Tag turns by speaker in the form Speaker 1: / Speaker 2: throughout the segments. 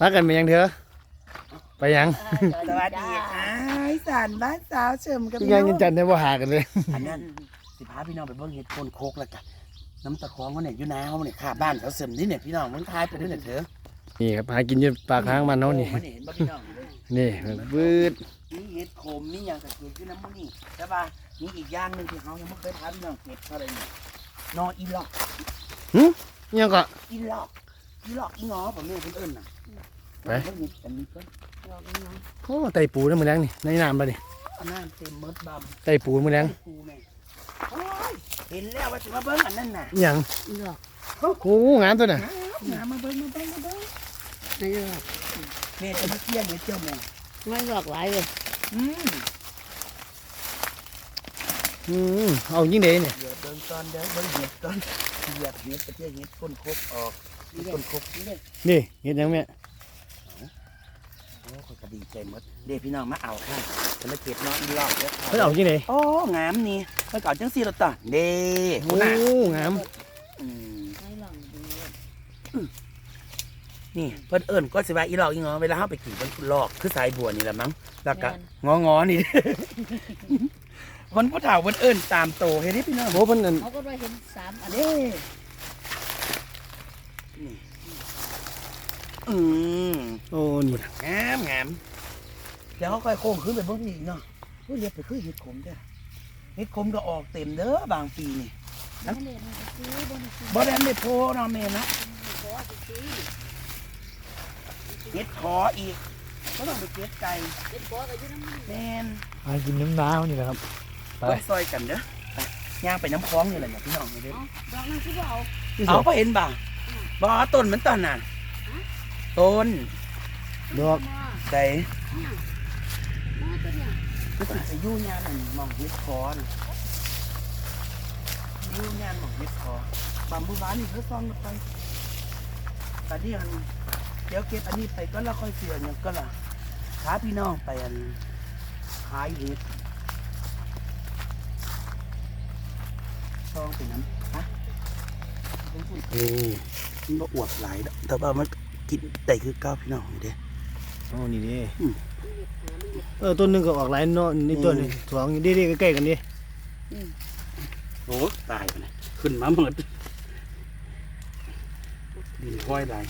Speaker 1: พักกันไปยังเถอะไปยัง
Speaker 2: สวัสดีค่ะอีสานบ้านสาวเฉิมกับ
Speaker 1: พี่
Speaker 2: พี่
Speaker 1: ยั
Speaker 2: น้
Speaker 1: ง
Speaker 2: อง
Speaker 1: กินจันทร์ได้บ่หากันเลย
Speaker 2: อันนั้นสิพาพี่น้องไปเบิ่งเห็ดโคนโคกแล้วกันน้ำตะคองเขาเนี่ยอยู่นาเขาเนี่ยข้าบ้านเขาเสริมนี่เนี่ยพี่น้องมันทายไปด้วยเนี่ยเถอะ
Speaker 1: นี่ครับหากินอยู่ปากทางมันเนาะนี่
Speaker 2: โอ้มันเห็นบ่พี่น้อง
Speaker 1: นี่บืด
Speaker 2: มีเห็ดโคมมีอย่างตะเกียบอยู่น้ำมันนี่ใช่ป่ะมีอีกอย่างหนึ่งที่เขายังไม่เคยทำพี่น้องเห็ดอะไรนี่นออีหลอก
Speaker 1: ยังก็
Speaker 2: อีหลอกอี หลอกอีงอผมเนี่ยเพิ่นเอิ้นน่ะ
Speaker 1: ไป
Speaker 2: เพิ่นเห็ดกันนี้เพิ่น
Speaker 1: โอ้ไตปูน้ำมือแรงนี่ในน้ำปะนี่
Speaker 2: อันนั้นเต็มเมิดบำ
Speaker 1: ไตปูมือแรง
Speaker 2: ปูแม่โอ้ยเห็นแล้วว่าจะมาเบิ่งอันนั้นน่ะ
Speaker 1: อิหยัง
Speaker 3: อีหลอก
Speaker 1: โอ้งามตัวน่ะ
Speaker 2: หามาเบิ่งมาเบิ่งมาเบิ่ง
Speaker 3: ไม่หลอก
Speaker 2: แม่จะมาเที่ยงเห็ดเจ้าแม่
Speaker 3: ไม่หลอกหลายเลย
Speaker 2: อืม
Speaker 1: อืมเอายิ่งเด้เนี่ย
Speaker 2: เดี๋ยวเดินก่อนเดี๋ยวเบิ่งเห็ดก่อนเหยียบเห็ดไปเที่ยวเห็ดก้นคกออก เห็ดก้นคกนี่เด้
Speaker 1: นี่เห็นยังแม่
Speaker 2: โอ้คนก็ดีใจหมดเด้พี่น้องมาเอาค่ะจะมาเก็บน้องอีหลอกเด้อ
Speaker 1: เพิ่นเอายิ่งเด้
Speaker 2: โอ้งามนี่เมื่อก่อนจังซี่เราต่อเด้
Speaker 1: โอ้
Speaker 2: คุณน่ะ
Speaker 1: งาม
Speaker 2: อืม
Speaker 3: ไม่หลอกดี
Speaker 2: นี่เพิ่นเอิ้นก็สิว่าอีหลอกอีงอเวลาเฮาไปกินเพิ่นหลอกคือสายบัวนี่แหละมั้งแล้วก็งองอๆนี่คนผู้เฒ่าเพิ่นเอิ้นตามโตเฮ็ดให้พี่น้อง
Speaker 1: โอ้เพิ่นนั่น
Speaker 3: เขาก็ได้เห็นสามอัน
Speaker 2: เด้ นี่อืม
Speaker 1: โอ้นี่
Speaker 2: งามงามเดี๋ยวเขาค่อยโค้งขึ้นไปเบิ่งนี่อีกเนาะเฮ้ยเรียกไปคือเห็ดขมเด้อเห็ดขมก็ออกเต็มเด้อบางปีนี่
Speaker 3: นั่นเองซื้อบนซื้อ
Speaker 2: บ่ได้ไม่โพเนาะแม่นะ
Speaker 3: ขอซื้อ
Speaker 2: เห็ดขออีกก็ต้องไปเก็บไก่
Speaker 3: เด็ดขอไปอยู่น้ำมัน
Speaker 2: แม่น
Speaker 1: หากินน้ำน้ำนี่แหละครับไป
Speaker 2: ต้องซอยกันเด้อไปย่างไปน้ำคลองนี่แหละเนี่ยพี่น้องนี่เด้อ
Speaker 3: ดอกนั้นคือว่าเอา
Speaker 2: เอาก็เห็นบ่า บ่ต้นมันต้นน่ะต้น
Speaker 1: ดอก
Speaker 3: มา
Speaker 2: ใส่
Speaker 3: มาตัวเนี้ย
Speaker 2: มันสิไปอยู่ยานนั่นหมองเห็ดขอน่ะอยู่ยานหมองเห็ดขอบางบุบ้านนี่เขาซ่องไปแต่เดี๋ยวเดี๋ยวเก็บอันนี้ไปก็แล้วค่อยเสียอย่างก็ล่ะพาพี่น้องไปอันขายเห็ดซ่องไปน้ำฮะ
Speaker 1: นี่
Speaker 2: มันบ่อวบหลายดอกแต่ว่ามันกินได้คือเก้าพี่น้องนี่เด้
Speaker 1: โอ้นี่เด้
Speaker 2: อืม
Speaker 1: เออต้นหนึงก็ออกหลายเนาะนี่ต้นนี่สองนี่เด้ๆใกล้ๆกันดิ
Speaker 2: โอ้ตายไปเลยขึ้นมาหมดดินห้อยหลาย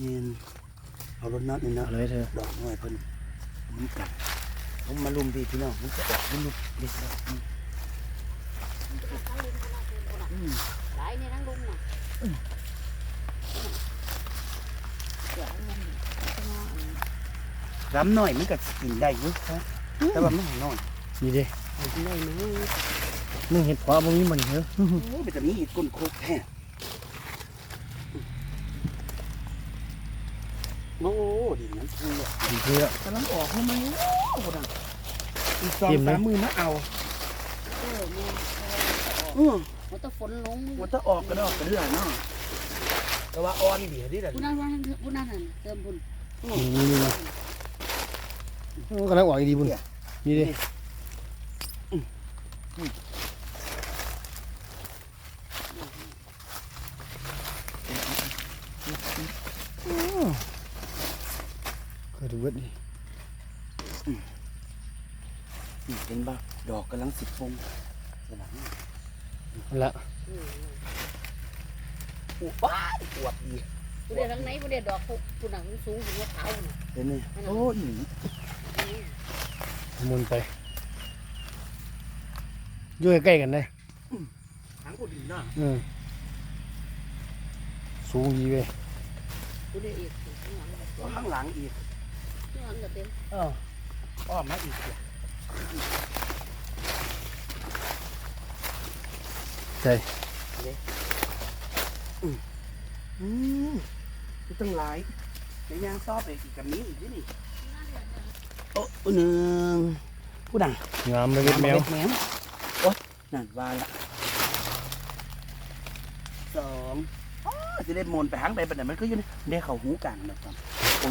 Speaker 2: เย็นเอารถนัดนี่นะ
Speaker 1: เอาเลยเธอ
Speaker 2: ดอกน้อยเพิ่นมันกัดผมมาลุมพี่พี่น้องมันจะออกมันลุกเด็กแล้วอืมอืม
Speaker 3: หลายใน
Speaker 2: รำหน่อยมันก็กินได้อยุ่ครับแต่ว่ามันน้อย
Speaker 1: นี่เด้
Speaker 2: กินได้เลย
Speaker 1: นึ่งเห็ดเพาะบ่มีมันเหรอ
Speaker 2: โอ้เป็นแต่นี้ก้นโคกแท้โอ้ดินั้นคือ
Speaker 1: ดีคือแล้ว
Speaker 2: กำลังออกให้มันโอ้โหดังอีกสอง
Speaker 1: เต็มเลย
Speaker 2: สามมือมาเอา
Speaker 3: เออ แม่
Speaker 2: อือ
Speaker 3: มันต้องฝนลง
Speaker 2: มันจะออกก็ได้ออกกันเรื่อยเนาะแต่ว่าอ่อนเดียวดิเดี๋ยว
Speaker 3: ผู้นั้นว่าผู้นั้นเติมบุญ
Speaker 1: นี่นี่นี่โอ้กำลังออกอีดีบุญนี่เด้ก็ดูเวดนี่
Speaker 2: นี่เห็นบ่ดอกกำลังสิบฟงสลัง
Speaker 1: เอาละ
Speaker 2: อู้ว้ายอวบดี
Speaker 3: ผู้เดียวทั้งไหนผู้เดียวดอกผู้นั้นสูงหัวขาวน่ะ
Speaker 2: เห็นไหมโอ้ย
Speaker 1: หมุนไปอยู่ใกล้ๆกันได้
Speaker 2: หางกูดีเนาะ
Speaker 1: เออสูงดีเว้ย
Speaker 3: ผู้เดียวอีกข้างหลังแบบ
Speaker 2: แล้วข้างหลังอีก
Speaker 3: ข้างหลังก็เต็ม
Speaker 2: เอออ้อมมาอีกเสีย
Speaker 1: ใช่
Speaker 2: อืมนี่ตั้งหลายในย่างซอบไปอีกกับนี้อีกนี่โอ้หนึ่งผู้ดัง
Speaker 1: งามเลยเวทแมว
Speaker 2: แมวโอ๊ยนั่นว่าละสองอ๋อจะได้มนไปหางใดบันไดมันก็อยู่ในได้เขาหูกลางนะครับโอ้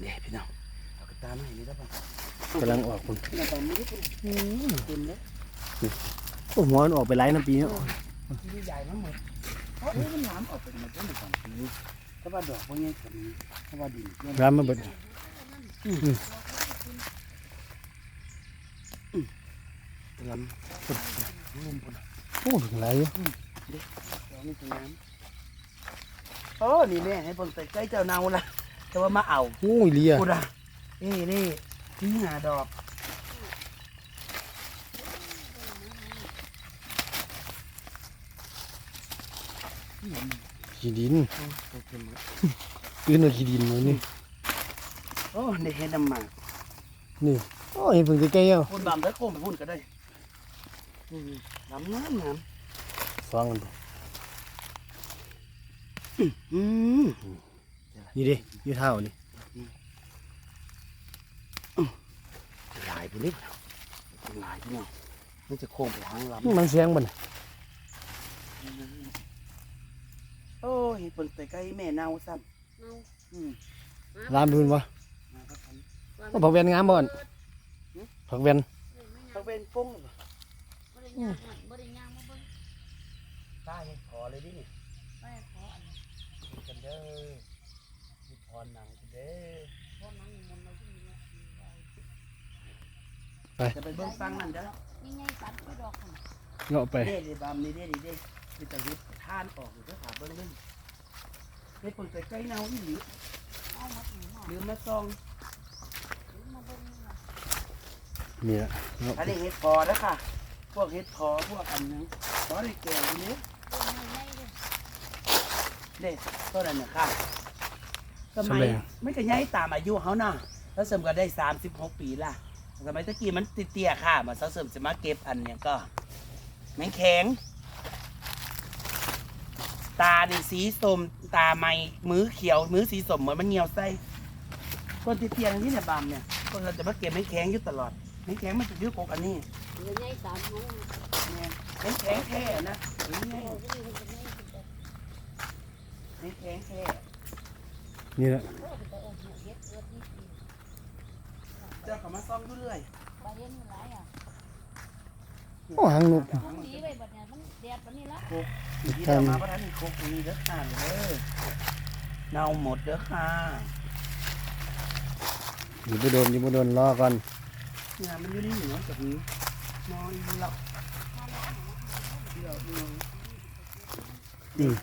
Speaker 2: เนี่ยพี่น้องเอากระตามาให้นี่ได้ป่ะ
Speaker 1: กำลังออกคุณ
Speaker 2: กรมคุณเต็
Speaker 1: โอ้หวมันออกไปหล่น้ำปีแล้
Speaker 2: วใหญ่มากหมดเพราะนี่มันน้ำออกเป็นมาตั้งแต่สองปีถ้าว่าดอกพวกนี้แบบนี้ถ้าว่าดิน
Speaker 1: ร้มมันเบิด
Speaker 2: มำปุ่นลุ่มปุ่น
Speaker 1: ปุ่นอะไรเดี๋
Speaker 2: ยวนี่ตรงนั้นโอ้นี่แม่ให้ผมใส่ใจเจ้าเนาละ แต่ว่ามาเอา
Speaker 1: โอ้ยเลีย
Speaker 2: กูด่ะนี่นี่ที่หาดอก
Speaker 1: ขี้ดินปืนเอาขี้ดินมานี่
Speaker 2: โอ้ได้เห็นน้ำหมาก
Speaker 1: นี่โอ้ยเพิ่งใกล้ๆเอา
Speaker 2: พุ่นบำแล้วโค้งไปพุ่นก็ได้อืมน้ำน้ำน้
Speaker 1: ฟังกันำ
Speaker 2: อืม
Speaker 1: นี่ดิอยู่เท้านี่
Speaker 2: หลายไปนิดหลายพี่น้องมันจะโค้งไปทางล
Speaker 1: มันเสียงบ่นำ
Speaker 2: โอ้ยเปิ่นใส่ใกล้แม่เนาซ้
Speaker 3: เอาำ
Speaker 2: อืม
Speaker 1: รามพื้นวะ
Speaker 2: มาครับอัน
Speaker 1: ก็ผักแวนงามบ่อนผักแวน
Speaker 2: เขาเป็นฟุ้งหรือเปล่า
Speaker 3: บ่ได้ย่างมันบ่ได้ย่างมาเบิ่ง
Speaker 2: ตาเห็ดพอเลยดินี่
Speaker 3: ไปขออันนี้
Speaker 2: กินกันเด้อ มีพรหนังกันเด้อ
Speaker 3: เพราะมันมันเราที่มีเนี่ย
Speaker 2: จะไปเบิ่งฟังนั่นเด้อ
Speaker 3: นี่ไงตัดไปดอกมัน
Speaker 1: เนาะไป
Speaker 2: เด้เด้บามนี่เด้นี่เด้มีแต่เฮ็ดท่านออกอยู่เด้อขาเบิ่งเบิ่งเฮ็ดเปิ่นใส่ใกล้เนาอีหลี
Speaker 3: เอาหมดหนูหน่อย
Speaker 2: ลืมมาซอง
Speaker 3: มาเบิ่งนี่ล่ะ
Speaker 1: นี่ละเนาะ
Speaker 2: อันนี้เฮ็ดพอแล้วค่ะ พวกเฮ็ดพอพวกอันนึงพอได้แก่อยู่นี้
Speaker 3: เบิ่งนี่ไงเด้อ
Speaker 2: เด็ต้นนั้นน่ะค่ะ สมัยไม่ก็ย้ายตามอายุเขาน่ะแล้วเสริมก็ได้สามสิบหกปีละสมัยตะกี้มันเตี้ยๆค่ะมาเสริมจะมาเก็บอันเนี้ยก็แมงแข็ง ตานี่สีส้มตาไม่มือเขียว มือสีส้มเหมือนมันเหนียวไส้ต้นเตี้ยๆอย่างนี้เนี่ยบามเนี่ยคนเราจะมาเก็บแมงแข็งอยู่ตลอดแมงแข็งมันจะอยืดกกอันนี้
Speaker 3: เดี๋ยวไงตามหนู
Speaker 2: เนี่ยแมงแข็งแท้นะนี่ไง
Speaker 3: เอาที่นี่มันจะไงสิเด้อ
Speaker 2: แมงแข็งแท้
Speaker 1: นี่ละ
Speaker 3: โอ้ไปเอาหัวเฮ็ดเกิดนี่สิ
Speaker 2: เจ้าเขามาซ่อมอยู่เรื่อย
Speaker 3: ไปเห็นหลายอะ
Speaker 1: โอ้หางนก
Speaker 3: พรุ่งนี้ไปบัดเนี่ยมันแดดบัดนี้ละ
Speaker 2: ที่เรามาประทานอีกครบมีเด้อค่ะเด้อเน่าหมดเด้อค่ะ
Speaker 1: อยู่บ่โดนอยู่บ่โดนรอก่อน
Speaker 2: งานมันอยู่ในเหนือแบบนี้นอนหลับเดี๋ยวดู
Speaker 1: อืม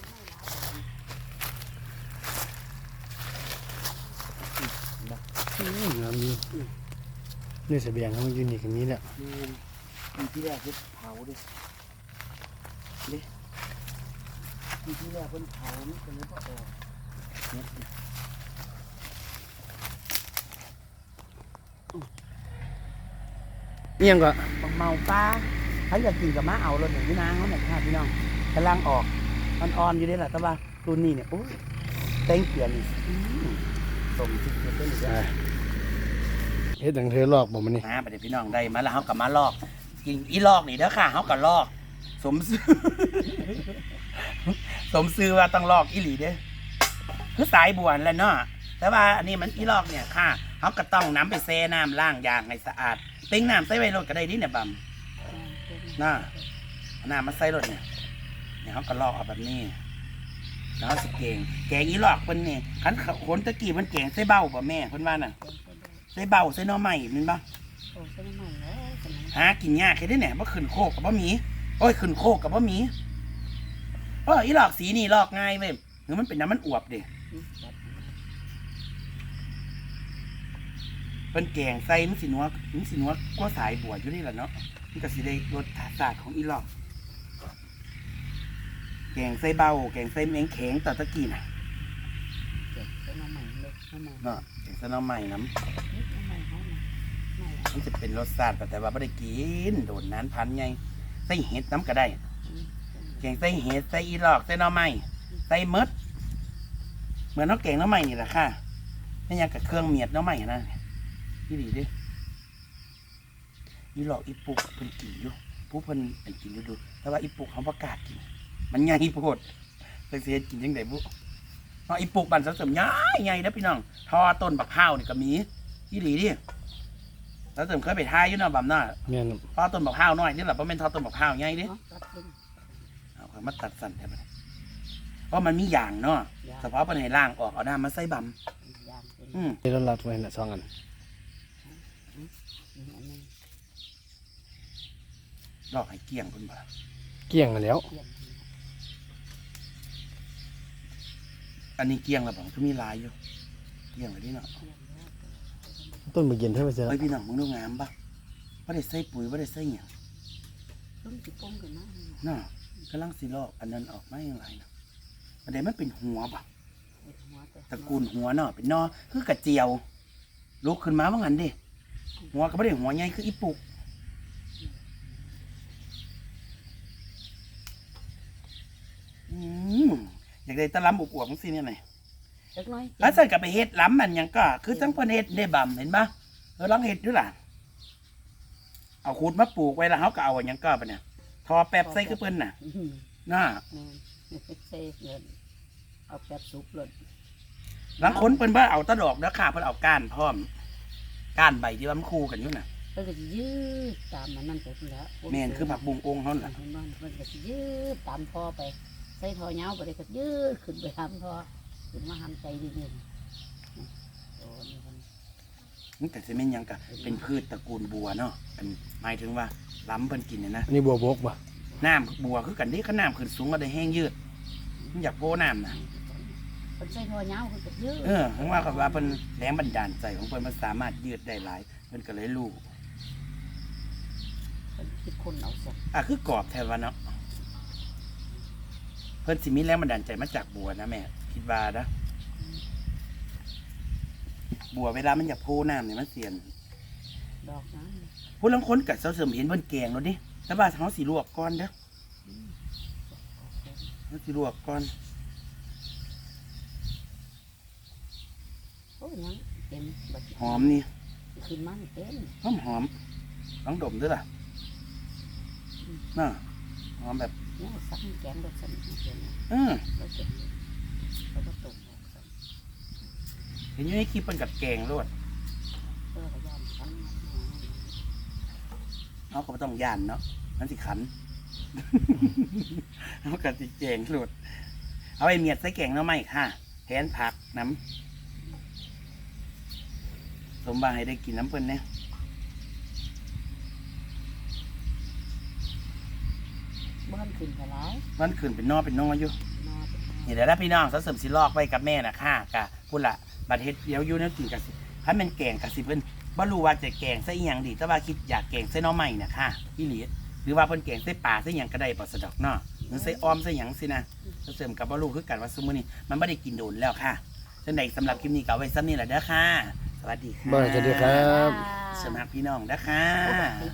Speaker 1: อืมงามดี นี่เสบียงมันอยู่นี่กันนี้แหละ
Speaker 2: นี่มีที่แรกเพิ่นเผาดิเด้มีที่แรกเพิ่นเผามันก็เลยบ่ออกเนี่ย
Speaker 1: เอียงก็
Speaker 2: บักเมาปลาใครอยากกินกับมาเอารถหนึ่งพี่นางเขาเนี่ยค่ะพี่น้องกำลังออกอ่อนๆอยู่นี่แหละแต่ว่ารุ่นนี้เนี่ยโอ้ยเต้งเกียร์นี่อื้อสมที่เกิดขึ้นเลย
Speaker 1: อ่า เฮ็ดหนังเธอลอกบ่มันนี่
Speaker 2: มาไปเดี๋ยวพี่น้องได้มาแล้วเขากับมาลอกกินอีลอกนี่เด้อค่ะเขากับลอก สมซื้อ สมซื้อว่าต้องลอกอีหลีเด้อคือสายบวนแล้วเนาะแต่ว่าอันนี้มันอีลอกเนี่ยค่ะเขาก็ต้องน้ำไปเซน้ำล้างยางให้สะอาดเต็งน้ำใส่ไว้รถก็ได้ดิเนี่ยบัมน่าเอาน้ำมาใส่รถเนี่ยเนี่ยเขาก็ลอกเอาแบบนี้แล้วสิเก่งแกงอีลอกเพิ่นนี่ขันคนตะกี้มันแกงใส่เบ้าป่ะแม่เพิ่นว่าน่ะ ใส่เบ้าใส่หน้อใหม่มันบ่
Speaker 3: โอ้สมัยแล้วสมัย
Speaker 2: หากินยากแค่ได้แหน่บ่ขึ้นโคกกับบ่มีโอ้ยขึ้นโคกกับบ่มีเอออีหลอกสีนี่ลอกง่ายเว้ยหรือมันเป็นน้ำมันอวบเด้เป็นแกงใส่มันสินัวมันสินัวกว่าสายบัวอยู่นี่แหละเนาะมันก็สิได้รสชาติของอีหลอก แกงใส่เบาแกงใส่แมงแข็งต่อตะกี้น่ะ
Speaker 3: สมัยใหม่เลยสมัย
Speaker 2: เนาะแกงใส่หน้ำใหม่น้
Speaker 3: สมั ยเขาน่ะใหม่ำ
Speaker 2: มันจะเป็นรสชาติแต่ว่าไม่ได้กิน โดนนั้นพันไงใส่เห็ดน้ำก็ได้แกงใส่เห็ดใส่อีหลอกใส่หน่อไม้ใส่มดเหมือนน้องแกงหน่อไม้นี่แหละค่ะไม่ยังกับเครื่องเมียดหน่อไม้นะนี่ดีเดิอีหลอกอีปุกเพิ่นกินอยู่ผู้เพิ่นเป็นกินอยู่ดูแต่ว่าอีปุกเขาประกล้าศกิน มันใหญ่โพดเป็นเสียกินยังไงบุ เนาะอีปุกบันเสริมใหญ่ใหญ่นะพี่น้องทอต้นบักข้าวนี่ก็มีอีหลีดิแล้วเติมเคยไปทายอยู่เนาะบำเนาะ
Speaker 1: แม่น
Speaker 2: ทอต้นมะพร้าวน้อยนี่แหละเพราะเป็นทอต้นมะพร้าวใหญ่เดิ
Speaker 3: เนาะตัดเป็น
Speaker 2: เอาเขามาตัดสั่นแทบเลยเพราะมันมีอย่างเนาะ
Speaker 3: ยาง
Speaker 2: เฉพาะเป็นให้ล่างออกเอาหน้ามาใส่บ
Speaker 3: ยางเป็นำ
Speaker 2: อืม
Speaker 1: เดี๋ยวเราลัดไว้น่ะสองอัน
Speaker 3: อันนึง
Speaker 2: ดอกให้เกลี้ยงคุณบ่า
Speaker 1: เกลี้ยงกันแล้ว
Speaker 3: เกี่ยง
Speaker 2: อันนี้เกลี้ยงแล้วบ่ก็มีลายอยู่ เกลี้ยงเลยดิเนาะ
Speaker 1: ต้นมะเย็นเท่าไหร่เสีย
Speaker 2: เฮ้ยพี่น้องมึงดูงามปะว่าได้ใส่ปุ๋ยว่าได้ใส่หยัง
Speaker 3: ต้นสิป้งกันนะ
Speaker 2: เนาะกำลังสิลอกอันนั้นออกมาอย่างไรนะประเด็นมันเป็นหัวปะ
Speaker 3: หัวแต่
Speaker 2: ตระกูลหัวเนาะเป็นนอคือกระเจียวลุกขึ้นมาว่างั้นดิหัวก็ไม่ได้หัวใหญ่คืออีปุกอืม อยากได้ตะล้ำอวบๆมั้งสิเนี่ยไหน
Speaker 3: เล็กน้อย
Speaker 2: แล้วใส่กับไปเฮ็ดล้ำมันหยังก็ คือจังเพิ่นเฮ็ดได้บำเห็นปะเออลองเฮ็ดดูล่ะเอาคูดมาปลูกไว้แล้วเขาก็เอาอันหยังก็ไปเนี่ยทอแป๊บใส่คือเพิ่นน่ะ
Speaker 3: อืม
Speaker 2: น่า
Speaker 3: แม่นเซ่เงินเอาแบบสุกเลย
Speaker 2: หลังคนเพิ่นบ่เอาแตะดอกแล้วค่ะเพิ่นเอาก้านพร้อม ก้านใบที่ว่ามันคู่กันอยู่น่ะ
Speaker 3: เพิ่นก็สิยืดตามมันนั่นไปพุ่นแล้ว
Speaker 2: แม่นคือผักบุ้งองค์เขา
Speaker 3: เพิ่
Speaker 2: น่ะ
Speaker 3: นเพิ่นว่าเพิ่นก็สิยืดตามพ่อไป ใส่ทอเหงาไปเลยก็ยืดขึ้นไปทำทอขึ้นมาทำใจดีนี่โอ้นี่เพิ่น
Speaker 2: มันก็สิแม่นหยังก็เป็นพืชตระกูลบัวเนาะอันหมายถึงว่าล้ำเพิ่นกินเนี่ยนะ
Speaker 1: อันนี้บัวบกป่ะ
Speaker 2: น้ำบัวคือกันที่ขน้ำขึ้นสูงก็ได้แห้งยืดมันอยากโพน้ำน่ะ
Speaker 3: เพิ่นใส่ทอเหงาเพิ่นก็ยืด
Speaker 2: เออเพราะว่าเขาว่าเพิ่นแรงบันดาลใจของเพิ่นมันสามารถยืดได้หลายเพิ่นก็เลยรู้
Speaker 3: เพิ่นคิดคนเอาซะ
Speaker 2: อะคือกรอบแทนว่าเนาะเพิ่นสิมีแรงบันดาลใจมาจากบัวนะแม่คิดว่านะบัวเวลามันอยากโพน้ำเนี่ยมันเสียน
Speaker 3: ดอกนั้น
Speaker 2: ผู้ลังคนกับเสาเสริมเห็นเพิ่นแกงแล้วดิแต่ว่าเขาสิลวกก่อนเด้อเขาสิลวกก่อน
Speaker 3: โอ้ยยังเต็มบัด
Speaker 2: หอมนี่
Speaker 3: ขึ้นมานี่เต็ม
Speaker 2: หอมหอมลองดมด้วยล่ะน่ะหอมแบบ
Speaker 3: เนี่ยสักแกงรสสั่นเดียวนะ
Speaker 2: เออ
Speaker 3: แล้วเก็บแล้วก็ตุ่มออกสั่น
Speaker 2: เห็นอยู่ในคลิปเพิ่นกับแกงรวด
Speaker 3: เพื่อขยานขันมา
Speaker 2: เขาก็บ่ต้องย่านเนาะมันสิขัน เขาก็สิแกงรวดเอาไปเมียดใส่แกงหน้ำไม้ค่ะแทนผักน้ำสมบังให้ได้กินน้ำเพิ่นเนี่ย
Speaker 3: บ้านขึ้นไปหลาย
Speaker 2: มันขึ้นเป็นนอเป็นนออยู่
Speaker 3: นอเป็นนอ
Speaker 2: นี่เดี๋ยวนะพี่น้องเขาเสริมสิลอกไว้กับแม่นะค่ะกะพูดละบัดเฮ็ดเดี๋ยวอยู่แนวกินกับสิถ้าเป็นแกงกับสิเพิ่นบ่รู้ว่าจะแกงใส่อีหยังดีแต่ว่าคิดอยากแกงใส่หน้อใหม่น่ะค่ะพี่หลีหรือว่าเพิ่นแกงใส่ปลาใส่หยังก็ได้บ่สะดอกเนาะหรือใส่อ้อมใส่หยังสินะเขาเสริมกับบ่รู้คือกันว่าซุมื้อนี้มันบ่ได้กินโดนแล้วค่ะจังได๋สำหรับคลิปนี้ก็เอาไว้ซ้ำนี้แหละเด้อค่ะ สวัสดีค่ะ
Speaker 1: บ้านสวัสดีครับ
Speaker 2: สมัครพี่น้องเด้อค่ะ
Speaker 3: ติด